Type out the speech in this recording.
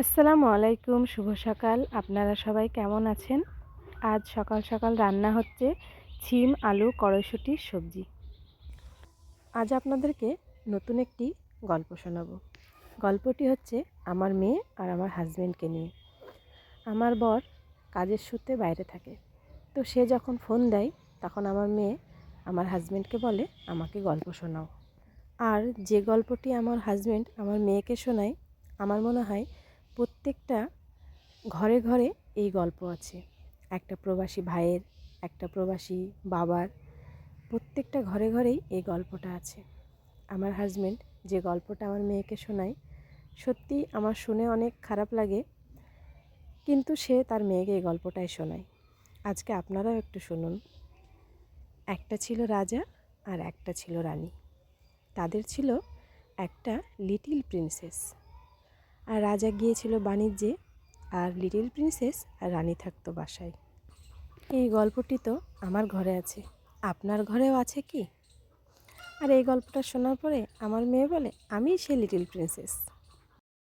আসসালামু আলাইকুম, শুভ সকাল। আপনারা সবাই কেমন আছেন? আজ সকাল সকাল রান্না হচ্ছে ছিম, আলু কড়াইশুটির সবজি। আজ আপনাদেরকে নতুন একটি গল্প শোনাবো। গল্পটি হচ্ছে আমার মেয়ে আর আমার হাজব্যান্ডকে নিয়ে। আমার বর কাজের সূত্রে বাইরে থাকে। তো সে যখন ফোন দেয়, তখন আমার মেয়ে আমার হাজব্যান্ডকে বলে, আমাকে গল্প শোনাও। আর যে গল্পটি আমার হাজব্যান্ড আমার মেয়েকে শোনায়, আমার মনে হয় প্রত্যেকটা ঘরে ঘরে এই গল্প আছে। একটা প্রবাসী ভাইয়ের, একটা প্রবাসী বাবার, প্রত্যেকটা ঘরে ঘরেই এই গল্পটা আছে। আমার হাজব্যান্ড যে গল্পটা আমার মেয়েকে শোনায় সত্যি আমার শুনে অনেক খারাপ লাগে, কিন্তু সে তার মেয়েকে এই গল্পটাই শোনায়। আজকে আপনারাও একটু শুনুন। একটা ছিল রাজা আর একটা ছিল রানী। তাদের ছিল একটা লিটিল প্রিন্সেস আর রাজা গিয়েছিল বাণিজ্যে, আর লিটিল প্রিন্সেস আর রানী থাকতো বাসায়। এই গল্পটি তো আমার ঘরে আছে। আপনার ঘরেও আছে কি? আর এই গল্পটা শোনার পরে আমার মেয়ে বলে আমি সে লিটিল প্রিন্সেস।